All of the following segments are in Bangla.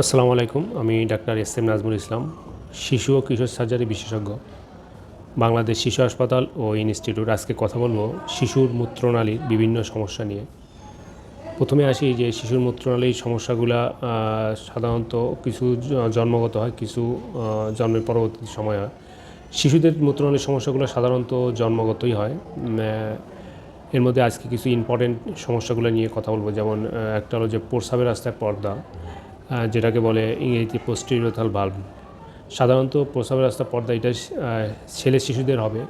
আসসালামু আলাইকুম, আমি doctor S M Nazmul Islam, শিশু ও কিশোর সার্জারি বিশেষজ্ঞ, বাংলাদেশ শিশু হাসপাতাল ও ইনস্টিটিউট। আজকে কথা বলব শিশুর মূত্রনালীর বিভিন্ন সমস্যা নিয়ে। প্রথমে আসি যে শিশুর মূত্রনালীর সমস্যাগুলো সাধারণত কিছু জন্মগত হয়, কিছু জন্মের পরবর্তী সময় হয়। শিশুদের মূত্রনালীর সমস্যাগুলো সাধারণত জন্মগতই হয়। এর মধ্যে আজকে কিছু ইম্পর্টেন্ট সমস্যাগুলো নিয়ে কথা বলব। যেমন একটা হলো যে প্রস্রাবের রাস্তায় পর্দা যেটাকে বলে ইংরেজিতে পোস্টিরিওথাল ভাল্ব সাধারণত প্রস্রাবের রাস্তা পর্দা, এটা ছেলে শিশুদের হবে।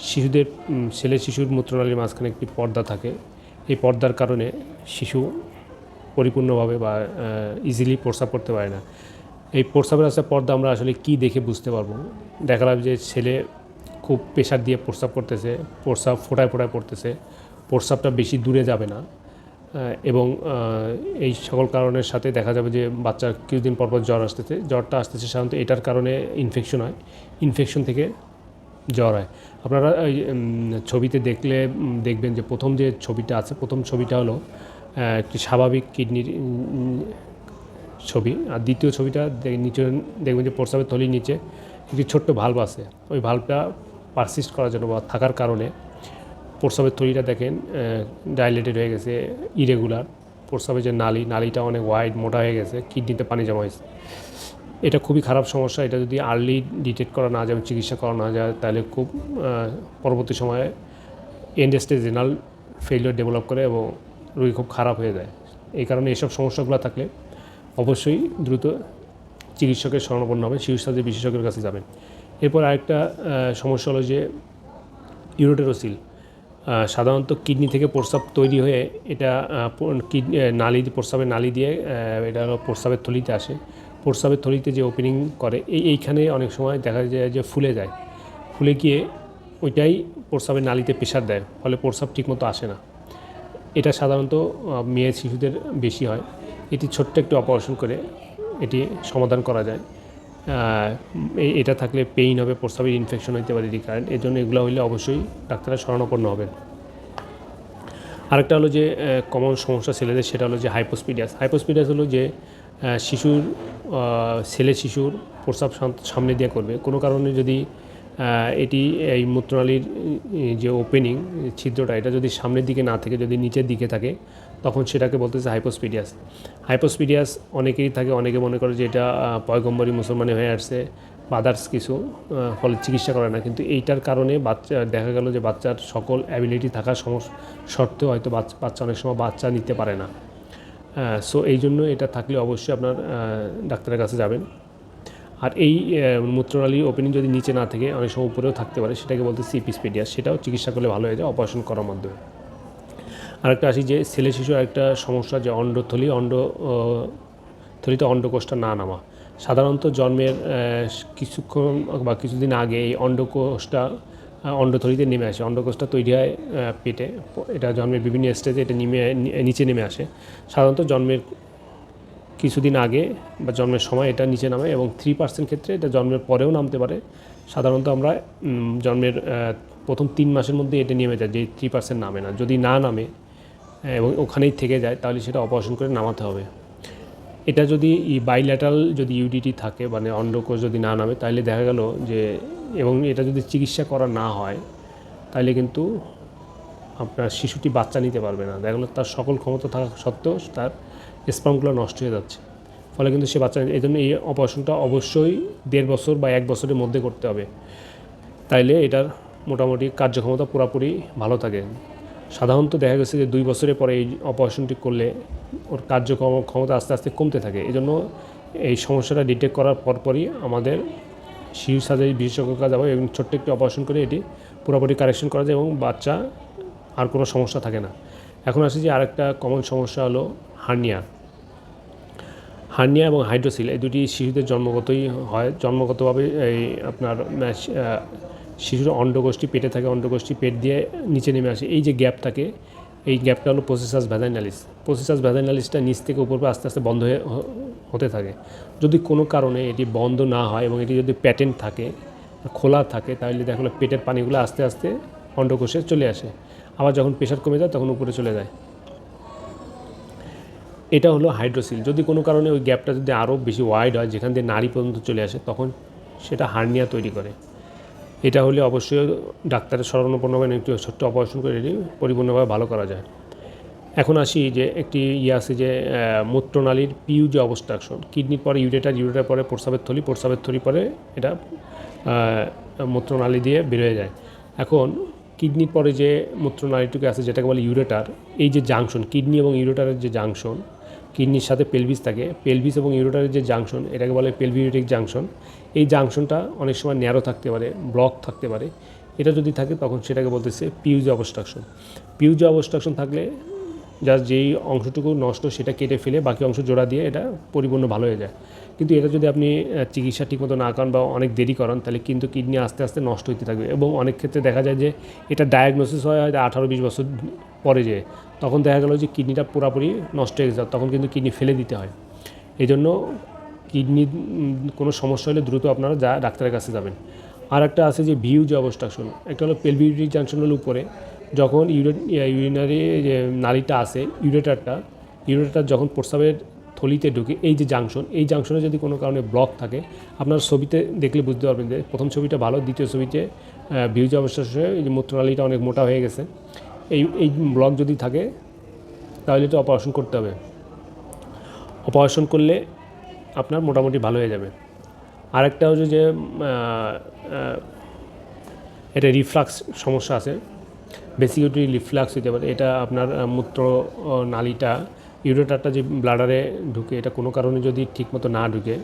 শিশুদের ছেলে শিশুর মূত্রনালীর মাঝখানে একটি পর্দা থাকে। এই পর্দার কারণে শিশু পরিপূর্ণভাবে বা ইজিলি প্রস্রাব করতে পারে না। এই প্রস্রাবের রাস্তায় পর্দা আমরা আসলে কি দেখে বুঝতে পারব? দেখা যাবে যে ছেলে খুব প্রেশার দিয়ে প্রস্রাব করতেছে, প্রস্রাব ফোটায় ফোটায় পড়তেছে, প্রস্রাবটা বেশি দূরে যাবে না। এবং এই সকল কারণের সাথে দেখা যাবে যে বাচ্চার কিছুদিন পর পর জ্বর আসতেছে। জ্বরটা আসতেছে সাধারণত এটার কারণে ইনফেকশন হয়। ইনফেকশন থেকে জ্বর হয়। আপনারা ছবিতে দেখলে দেখবেন যে প্রথম যে ছবিটা আছে, প্রথম ছবিটা হলো একটি স্বাভাবিক কিডনির ছবি। আর দ্বিতীয় ছবিটা নিচে দেখবেন যে প্রস্রাবের থলির নিচে একটি ছোট্ট ভাল্ব আছে। ওই ভাল্বটা পারসিস্ট করার জন্য বা থাকার কারণে প্রস্রাবের থলিটা দেখেন ডাইলেটেড হয়ে গেছে ইরেগুলার প্রস্রাবের যে নালি, নালিটা অনেক ওয়াইড মোটা হয়ে গেছে, কিডনিতে পানি জমা হয়েছে। এটা খুবই খারাপ সমস্যা। এটা যদি আর্লি ডিটেক্ট করা না যায় চিকিৎসা করা না যায়, তাহলে খুব পরবর্তী সময়ে end stage renal failure develop করে এবং রোগী খুব খারাপ হয়ে যায়। এই কারণে এসব সমস্যাগুলো থাকলে অবশ্যই দ্রুত চিকিৎসকের শরণাপন্ন হবে শিশু স্বাস্থ্য বিশেষজ্ঞের কাছে যাবেন। এরপর আরেকটা সমস্যা হলো যে ইউরোটেরোসিল সাধারণত কিডনি থেকে প্রস্রাব তৈরি হয়ে এটা কিডনি নালি, প্রস্রাবের নালি দিয়ে এটা প্রস্রাবের থলিতে আসে। প্রস্রাবের থলিতে যে ওপেনিং করে, এই, এইখানে অনেক সময় দেখা যায় যে ফুলে যায়। ফুলে গিয়ে ওইটাই প্রস্রাবের নালিতে প্রেশার দেয়, ফলে প্রস্রাব ঠিকমতো আসে না। এটা সাধারণত মেয়ে শিশুদের বেশি হয়। এটি ছোট্ট একটু অপারেশন করে এটি সমাধান করা যায়। এটা থাকলে পেইন হবে প্রস্রাবের ইনফেকশন হইতে পারে রিকারেন্ট এর জন্য এগুলো হইলে অবশ্যই ডাক্তাররা শরণাপন্ন হবেন। আরেকটা হলো যে কমন সমস্যা ছেলেদের, সেটা হলো যে হাইপোস্পিডিয়াস হাইপোস্পিডিয়াস হলো যে শিশুর ছেলে শিশুর প্রস্রাব সামনে দিয়ে করবে। কোনো কারণে যদি এটি, এই মূত্রনালীর যে ওপেনিং ছিদ্রটা, এটা যদি সামনের দিকে না থাকে, যদি নিচের দিকে থাকে তখন সেটাকে বলতেছে হাইপোস্পিডিয়াস হাইপোস্পিডিয়াস অনেকেরই থাকে, অনেকে মনে করে যে এটা পয়গম্বরী মুসলমানে হয়ে আসছে আদার্স কিছু ফলে চিকিৎসা করে না। কিন্তু এইটার কারণে বাচ্চা, দেখা গেল যে বাচ্চার সকল অ্যাবিলিটি থাকার সত্ত্বেও হয়তো বাচ্চা বাচ্চা অনেক সময় বাচ্চা নিতে পারে না। সো এই জন্য এটা থাকলে অবশ্যই আপনার ডাক্তারের কাছে যাবেন। আর এই মূত্রনালী ওপেনিং যদি নিচে না থেকে, অনেক সময় উপরেও থাকতে পারে, সেটাকে বলতে সিপিসপিডিয়া সেটাও চিকিৎসা করলে ভালো হয়ে যায় অপারেশন করার মাধ্যমে। আরেকটা আসি যে ছেলে শিশুর একটা সমস্যা যে অন্ডথলি, অন্ড থলিতে অন্ডকোষটা না নামা। সাধারণত জন্মের কিছুক্ষণ বা কিছুদিন আগে এই অন্ডকোষটা অন্ডথলিতে নেমে আসে। অন্ডকোষটা তৈরি হয় পেটে। এটা জন্মের বিভিন্ন স্টেজে এটা নেমে নিচে নেমে আসে। সাধারণত জন্মের কিছুদিন আগে বা জন্মের সময় এটা নিচে নামে এবং থ্রি পার্সেন্ট ক্ষেত্রে এটা জন্মের পরেও নামতে পারে। সাধারণত আমরা জন্মের প্রথম তিন মাসের মধ্যে এটা নেমে যায় যে থ্রি পার্সেন্ট নামে না। যদি না নামে এবং ওখানেই থেকে যায়, তাহলে সেটা অপারেশন করে নামাতে হবে। এটা যদি বাইল্যাটারাল যদি ইউডিটি থাকে মানে অন্ডকোষ যদি না নামে, তাহলে দেখা গেল যে, এবং এটা যদি চিকিৎসা করা না হয়, তাহলে কিন্তু আপনার শিশুটি বাচ্চা নিতে পারবে না। দেখা গেলো তার সকল ক্ষমতা থাকা সত্ত্বেও তার স্পামগুলো নষ্ট হয়ে যাচ্ছে। ফলে কিন্তু সে বাচ্চা এই জন্য এই অপারেশনটা অবশ্যই দেড় বছর বা এক বছরের মধ্যে করতে হবে। তাইলে এটার মোটামুটি কার্যক্ষমতা পুরোপুরি ভালো থাকে। সাধারণত দেখা গেছে যে দুই বছরের পরে এই অপারেশনটি করলে ওর কার্যক্রম ক্ষমতা আস্তে আস্তে কমতে থাকে। এই জন্য এই সমস্যাটা ডিটেক্ট করার পরপরই আমাদের শিশু সার্জারি বিশেষজ্ঞ কাজ যাবে এবং ছোট্ট একটি অপারেশন করে এটি পুরোপুরি কারেকশন করা যায় এবং বাচ্চা আর কোনো সমস্যা থাকে না। এখন আসি যে আরেকটা কমন সমস্যা হলো হার্নিয়া হার্নিয়া এবং হাইড্রোসিল এই দুটি শিশুদের জন্মগতই হয়। জন্মগতভাবে এই আপনার শিশুর অন্ডগোষ্ঠী, পেটে থাকে অন্ডগোষ্ঠী, পেট দিয়ে নিচে নেমে আসে। এই যে গ্যাপ থাকে, এই গ্যাপটা হলো প্রসেসাস ভ্যাজাইনালিস প্রসেসাস ভ্যাজাইনালিসটা নিচ থেকে উপর পর আস্তে আস্তে বন্ধ হয়ে হতে থাকে। যদি কোনো কারণে এটি বন্ধ না হয় এবং এটি যদি প্যাটেন্ট থাকে, খোলা থাকে, তাহলে দেখা গেলো পেটের পানিগুলো আস্তে আস্তে অন্ডকোষে চলে আসে। আবার যখন প্রেশার কমে যায়, তখন উপরে চলে যায়। এটা হলো হাইড্রোসিল যদি কোনো কারণে ওই গ্যাপটা যদি আরও বেশি ওয়াইড হয়, যেখান দিয়ে নাড়ি পর্যন্ত চলে আসে, তখন সেটা হার্নিয়া তৈরি করে। এটা হলে অবশ্যই ডাক্তারের শরণাপন্ন একটু ছোট্ট অপারেশন করে এটি পরিপূর্ণভাবে ভালো করা যায়। এখন আসি যে একটি ইয়ে আছে যে মূত্রনালীর পিউ যে অবস্ট্রাকশন। কিডনির পরে ইউরেটার ইউরেটার পরে প্রস্রাবের থলি প্রস্রাবের থলি পরে এটা মূত্রনালী দিয়ে বেরোয় যায়। এখন কিডনির পরে যে মূত্রনালীটুকু আছে, যেটাকে বলে ইউরেটার, এই যে জাংশন কিডনি এবং ইউরেটারের যে জাংশন কিডনির সাথে পেলভিস থাকে। পেলভিস এবং ইউরোটারের যে জাংশন এটাকে বলে পেলভিউরিক জাংশন এই জাংশনটা অনেক সময় ন্যারো থাকতে পারে ব্লক থাকতে পারে। এটা যদি থাকে, তখন সেটাকে বলতেছে পিউজ অবস্ট্রাকশন পিউজ অবস্ট্রাকশন থাকলে যার যেই অংশটুকু নষ্ট, সেটা কেটে ফেলে, বাকি অংশ জোড়া দিয়ে এটা পরিপূর্ণ ভালো হয়ে যায়। কিন্তু এটা যদি আপনি চিকিৎসা ঠিকমতো না করেন বা অনেক দেরি করান, তাহলে কিন্তু কিডনি আস্তে আস্তে নষ্ট হতে থাকবে। এবং অনেক ক্ষেত্রে দেখা যায় যে এটা ডায়াগনোসিস হয় হয়তো আঠারো বিশ বছর পরে যে তখন দেখা গেল যে কিডনিটা পুরোপুরি নষ্ট হয়ে গেছে, তখন কিন্তু কিডনি ফেলে দিতে হয়। এই জন্য কিডনি কোনো সমস্যা হলে দ্রুত আপনারা যা ডাক্তারের কাছে যাবেন। আর একটা আছে যে ভিউ যে অবস্ট্রাকশন একটা হলো পেলভিউরিক জাংশন উপরে, যখন ইউরে ইউরিনারি যে নালীটা আছে, ইউরেটারটা ইউরেটার যখন প্রস্রাবের থলিতে ঢুকে, এই যে জাংশন, এই জাংশনে যদি কোনো কারণে ব্লক থাকে, আপনার ছবিতে দেখলে বুঝতে পারবেন যে প্রথম ছবিটা ভালো, দ্বিতীয় ছবিতে ভিউজ অবস্ট্রাকশনে মূত্রনালীটা অনেক মোটা হয়ে গেছে। এই এই ব্লক যদি থাকে, তাহলে তো অপারেশন করতে হবে। অপারেশন করলে আপনার মোটামুটি ভালো হয়ে যাবে। আরেকটা হচ্ছে যে এটা রিফ্লাক্স সমস্যা আছে। বেসিকলি রিফ্লাক্স হতে পারে। এটা আপনার মূত্র নালিটা ইউরেটারটা যে ব্লাডারে ঢুকে, এটা কোনো কারণে যদি ঠিকমতো না ঢুকে,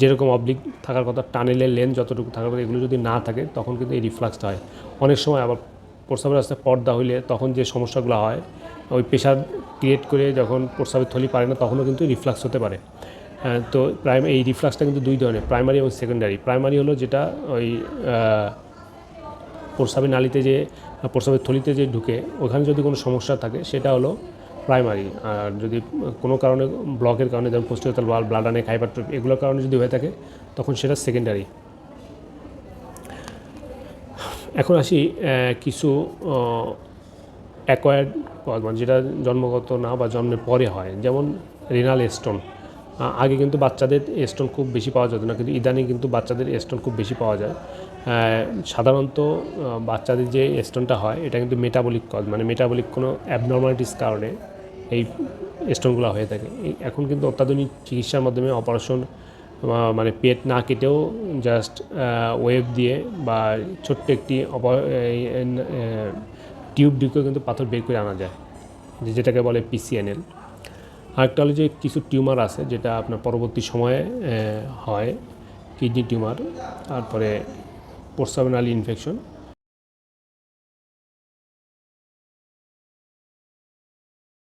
যেরকম অবলিক থাকার কথা টানেলের লেন যতটুকু থাকার কথা, এগুলো যদি না থাকে, তখন কিন্তু এই রিফ্লাক্সটা হয়। অনেক সময় আবার প্রস্রাবের রাস্তায় পর্দা হইলে তখন যে সমস্যাগুলো হয়, ওই প্রেশার ক্রিয়েট করে যখন প্রস্রাবের থলি পারে না, তখনও কিন্তু রিফ্লাক্স হতে পারে। তো প্রাইম, এই রিফ্লাক্সটা কিন্তু দুই ধরনের প্রাইমারি এবং সেকেন্ডারি প্রাইমারি হলো যেটা ওই প্রস্রাবের নালীতে যে, প্রস্রাবের থলিতে যে ঢুকে, ওখানে যদি কোনো সমস্যা থাকে, সেটা হলো প্রাইমারি আর যদি কোনো কারণে ব্লকের কারণে, যেমন পোস্টিওতাল বাল ব্লাডানে হাইপারট্রফি এগুলোর কারণে যদি হয়ে থাকে, তখন সেটা সেকেন্ডারি এখন আসি কিছু অ্যাকোয়ার্ড মানে যেটা জন্মগত না বা জন্মের পরে হয়। যেমন রেনাল স্টোন আগে কিন্তু বাচ্চাদের স্টোন খুব বেশি পাওয়া যেত না, কিন্তু ইদানিং কিন্তু বাচ্চাদের স্টোন খুব বেশি পাওয়া যায়। সাধারণত বাচ্চাদের যে স্টোনটা হয়, এটা কিন্তু মেটাবলিক কজ মানে মেটাবলিক কোনো অ্যাবনর্মালিটিস কারণে এই স্টোনগুলো হয়ে থাকে। এখন কিন্তু অত্যাধুনিক চিকিৎসার মাধ্যমে অপারেশন মানে পেট না কেটেও জাস্ট ওয়েভ দিয়ে বা ছোট্ট একটি টিউব ঢুকেও কিন্তু পাথর বের করে আনা যায় যেটাকে বলে পিসিএনএল আরেকটা হলো যে কিছু টিউমার আছে, যেটা আপনার পরবর্তী সময়ে হয়, কিডনি টিউমার, তারপরে প্রস্রাবনালী ইনফেকশন